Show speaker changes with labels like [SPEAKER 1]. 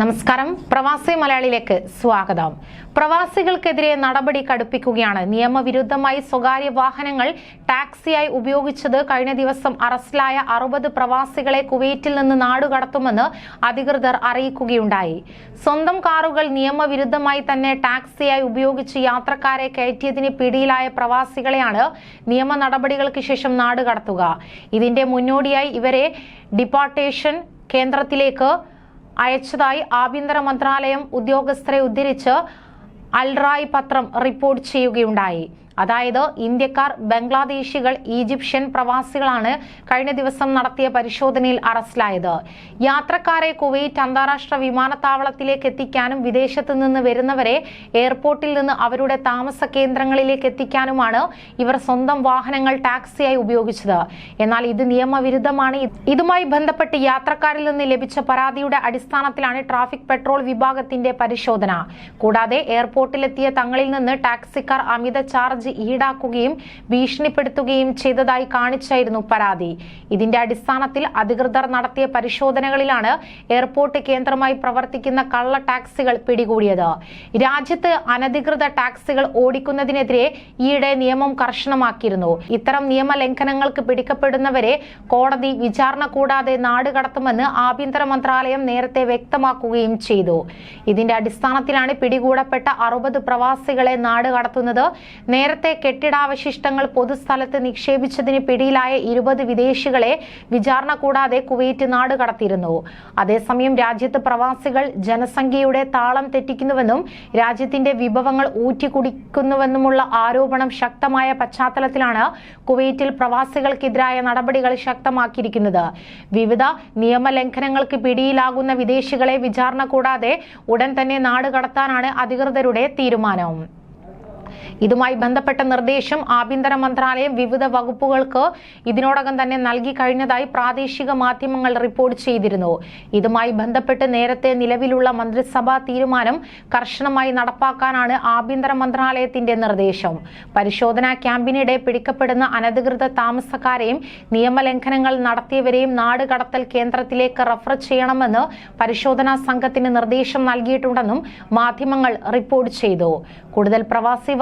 [SPEAKER 1] നമസ്കാരം. പ്രവാസി മലയാളിയിലേക്ക് സ്വാഗതം. പ്രവാസികൾക്കെതിരെ നടപടി കടുപ്പിക്കുകയാണ്. നിയമവിരുദ്ധമായി സ്വകാര്യ വാഹനങ്ങൾ ടാക്സിയായി ഉപയോഗിച്ചത് കഴിഞ്ഞ ദിവസം അറസ്റ്റിലായ അറുപത് പ്രവാസികളെ കുവൈറ്റിൽ നിന്ന് നാടുകടത്തുമെന്ന് അധികൃതർ അറിയിക്കുകയുണ്ടായി. സ്വന്തം കാറുകൾ നിയമവിരുദ്ധമായി തന്നെ ടാക്സിയായി ഉപയോഗിച്ച് യാത്രക്കാരെ കയറ്റിയതിന് പിടിയിലായ പ്രവാസികളെയാണ് നിയമ നടപടികൾക്ക് ശേഷം നാടുകടത്തുക ഇതിന്റെ മുന്നോടിയായി ഇവരെ ഡിപ്പാർട്ടേഷൻ കേന്ദ്രത്തിലേക്ക് അയച്ചതായി ആഭ്യന്തര മന്ത്രാലയം ഉദ്യോഗസ്ഥരെ ഉദ്ധരിച്ച് അൽറായ് പത്രം റിപ്പോർട്ട് ചെയ്യുകയുണ്ടായി. അതായത് ഇന്ത്യക്കാർ ബംഗ്ലാദേശികൾ ഈജിപ്ഷ്യൻ പ്രവാസികളാണ് കഴിഞ്ഞ ദിവസം നടത്തിയ പരിശോധനയിൽ അറസ്റ്റിലായത്. യാത്രക്കാരെ കുവൈറ്റ് അന്താരാഷ്ട്ര വിമാനത്താവളത്തിലേക്ക് എത്തിക്കാനും വിദേശത്ത് നിന്ന് വരുന്നവരെ എയർപോർട്ടിൽ നിന്ന് അവരുടെ താമസ കേന്ദ്രങ്ങളിലേക്ക് എത്തിക്കാനുമാണ് ഇവർ സ്വന്തം വാഹനങ്ങൾ ടാക്സിയായി ഉപയോഗിച്ചത്. എന്നാൽ ഇത് നിയമവിരുദ്ധമാണ്. ഇതുമായി ബന്ധപ്പെട്ട് യാത്രക്കാരിൽ നിന്ന് ലഭിച്ച പരാതിയുടെ അടിസ്ഥാനത്തിലാണ് ട്രാഫിക് പെട്രോൾ വിഭാഗത്തിന്റെ പരിശോധന. കൂടാതെ എയർപോർട്ടിലെത്തിയ തങ്ങളിൽ നിന്ന് ടാക്സിക്കാർ അമിത ചാർജ് ഈടാക്കുകയും ഭീഷണിപ്പെടുത്തുകയും ചെയ്തതായി കാണിച്ചായിരുന്നു പരാതി. ഇതിന്റെ അടിസ്ഥാനത്തിൽ അധികൃതർ നടത്തിയ പരിശോധനകളിലാണ് എയർപോർട്ട് കേന്ദ്രമായി പ്രവർത്തിക്കുന്ന കള്ള ടാക്സികൾ പിടികൂടിയത്. രാജ്യത്ത് അനധികൃത ടാക്സികൾ ഓടിക്കുന്നതിനെതിരെ ഈയിടെ നിയമം കർശനമാക്കിയിരുന്നു. ഇത്തരം നിയമലംഘനങ്ങൾക്ക് പിടിക്കപ്പെടുന്നവരെ കോടതി വിചാരണ കൂടാതെ നാടുകടത്തുമെന്ന് ആഭ്യന്തര മന്ത്രാലയം നേരത്തെ വ്യക്തമാക്കുകയും ചെയ്തു. ഇതിന്റെ അടിസ്ഥാനത്തിലാണ് പിടികൂടപ്പെട്ട അറുപത് പ്രവാസികളെ നാട് കടത്തുന്നത്. നേരത്തെ കെട്ടിടാവശിഷ്ടങ്ങൾ പൊതുസ്ഥലത്ത് നിക്ഷേപിച്ചതിന് പിടിയിലായ ഇരുപത് വിദേശികളെ വിചാരണ കൂടാതെ കുവൈറ്റ് നാട് കടത്തിയിരുന്നു. അതേസമയം രാജ്യത്ത് പ്രവാസികൾ ജനസംഖ്യയുടെ താളം തെറ്റിക്കുന്നുവെന്നും രാജ്യത്തിന്റെ വിഭവങ്ങൾ ഊറ്റിക്കുടിക്കുന്നുവെന്നുമുള്ള ആരോപണം ശക്തമായ പശ്ചാത്തലത്തിലാണ് കുവൈറ്റിൽ പ്രവാസികൾക്കെതിരായ നടപടികൾ ശക്തമാക്കിയിരിക്കുന്നത്. വിവിധ നിയമലംഘനങ്ങൾക്ക് പിടിയിലാകുന്ന വിദേശികളെ വിചാരണ കൂടാതെ ഉടൻ തന്നെ നാട് കടത്താനാണ് അധികൃതരുടെ തീരുമാനം. ഇതുമായി ബന്ധപ്പെട്ട നിർദ്ദേശം ആഭ്യന്തര മന്ത്രാലയം വിവിധ വകുപ്പുകൾക്ക് ഇതിനോടകം തന്നെ നൽകി കഴിഞ്ഞതായി പ്രാദേശിക മാധ്യമങ്ങൾ റിപ്പോർട്ട് ചെയ്തിരുന്നു. ഇതുമായി ബന്ധപ്പെട്ട് നേരത്തെ നിലവിലുള്ള മന്ത്രിസഭാ തീരുമാനം കർശനമായി നടപ്പാക്കാനാണ് ആഭ്യന്തര മന്ത്രാലയത്തിന്റെ നിർദ്ദേശം. പരിശോധനാ ക്യാമ്പിനിടെ പിടിക്കപ്പെടുന്ന അനധികൃത താമസക്കാരെയും നിയമലംഘനങ്ങൾ നടത്തിയവരെയും നാട് കടത്തൽ കേന്ദ്രത്തിലേക്ക് റഫർ ചെയ്യണമെന്ന് പരിശോധനാ സംഘത്തിന് നിർദ്ദേശം നൽകിയിട്ടുണ്ടെന്നും മാധ്യമങ്ങൾ റിപ്പോർട്ട് ചെയ്തു. കൂടുതൽ പ്രവാസി